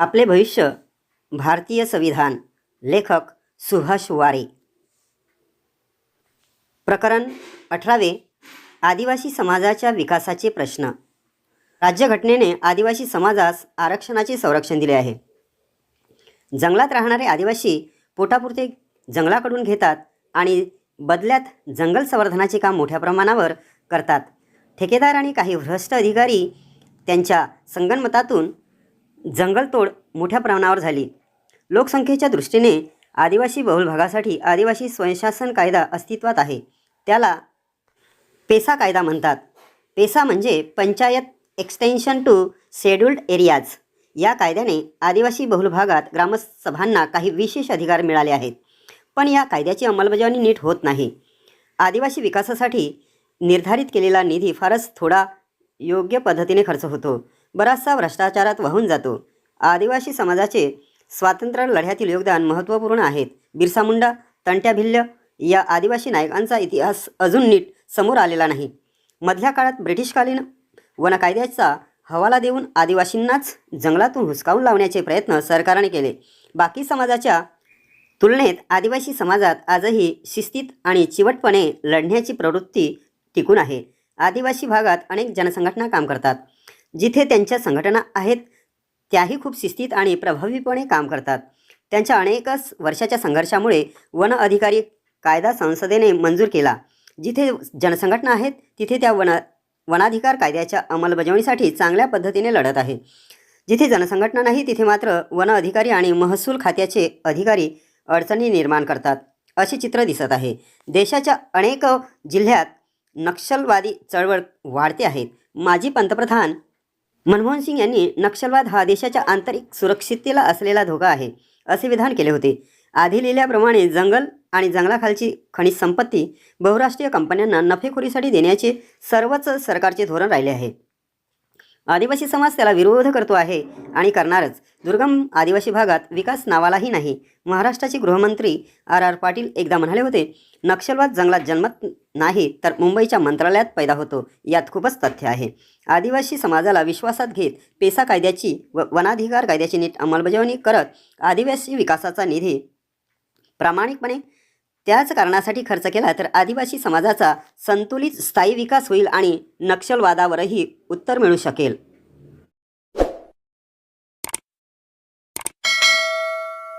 आपले भविष्य. भारतीय संविधान. लेखक सुभाष वारे. प्रकरण अठरावे. आदिवासी समाजाच्या विकासाचे प्रश्न. राज्यघटनेने आदिवासी समाजास आरक्षणाचे संरक्षण दिले आहे. जंगलात राहणारे आदिवासी पोटापुरते जंगलाकडून घेतात आणि बदल्यात जंगल संवर्धनाचे काम मोठ्या प्रमाणावर करतात. ठेकेदार आणि काही भ्रष्ट अधिकारी त्यांच्या संगणमतातून जंगलतोड मोठ्या प्रमाणावर झाली. लोकसंख्येच्या दृष्टीने आदिवासी बहुल भागासाठी आदिवासी स्वयंशासन कायदा अस्तित्वात आहे. त्याला पेसा कायदा म्हणतात. पेसा म्हणजे panchayat extension to scheduled areas. या कायद्याने आदिवासी बहुल भागात ग्रामसभांना काही विशेष अधिकार मिळाले आहेत. पण या कायद्याची अंमलबजावणी नीट होत नाही. आदिवासी विकासासाठी निर्धारित केलेला निधी फारच थोडा योग्य पद्धतीने खर्च होतो. बराचसा भ्रष्टाचारात वाहून जातो. आदिवासी समाजाचे स्वातंत्र्य लढ्यातील योगदान महत्त्वपूर्ण आहेत. बिरसा मुंडा तंट्या भिल्ल या आदिवासी नायकांचा इतिहास अजून नीट समोर आलेला नाही. मधल्या काळात ब्रिटिशकालीन वन कायद्याचा हवाला देऊन आदिवासींनाच जंगलातून हुसकावून लावण्याचे प्रयत्न सरकारने केले. बाकी समाजाच्या तुलनेत आदिवासी समाजात आजही शिस्तीत आणि चिवटपणे लढण्याची प्रवृत्ती टिकून आहे. आदिवासी भागात अनेक जनसंघटना काम करतात. जिथे त्यांच्या संघटना आहेत त्याही खूप शिस्तीत आणि प्रभावीपणे काम करतात. त्यांच्या अनेकच वर्षाच्या संघर्षामुळे वन अधिकारी कायदा संसदेने मंजूर केला. जिथे जनसंघटना आहेत तिथे त्या वन वनाधिकार कायद्याच्या अंमलबजावणीसाठी चांगल्या पद्धतीने लढत आहे. जिथे जनसंघटना नाही तिथे मात्र वन अधिकारी आणि महसूल खात्याचे अधिकारी अडचणी निर्माण करतात असे चित्र दिसत आहे. देशाच्या अनेक जिल्ह्यात नक्षलवादी चळवळ वाढते आहेत माजी पंतप्रधान मनमोहन सिंग यांनी नक्षलवाद हा देशाच्या आंतरिक सुरक्षिततेला असलेला धोका आहे असे विधान केले होते. आधी लिहिल्याप्रमाणे जंगल आणि जंगलाखालची खनिज संपत्ती बहुराष्ट्रीय कंपन्यांना नफेखोरीसाठी देण्याचे सर्वच सरकारचे धोरण राहिले आहे. आदिवासी समाज त्याला विरोध करतो आहे आणि करणारच. दुर्गम आदिवासी भागात विकास नावालाही नाही. महाराष्ट्राचे गृहमंत्री आर आर पाटील एकदा म्हणाले होते नक्षलवाद जंगलात जन्मत नाही तर मुंबईच्या मंत्रालयात पैदा होतो. यात खूपच तथ्य आहे. आदिवासी समाजाला विश्वासात घेत पेसा कायद्याची व वनाधिकार कायद्याची नीट अंमलबजावणी करत आदिवासी विकासाचा निधी प्रामाणिकपणे त्याच कारणासाठी खर्च केला तर आदिवासी समाजाचा संतुलित स्थायी विकास होईल आणि नक्षलवादावरही उत्तर मिळू शकेल.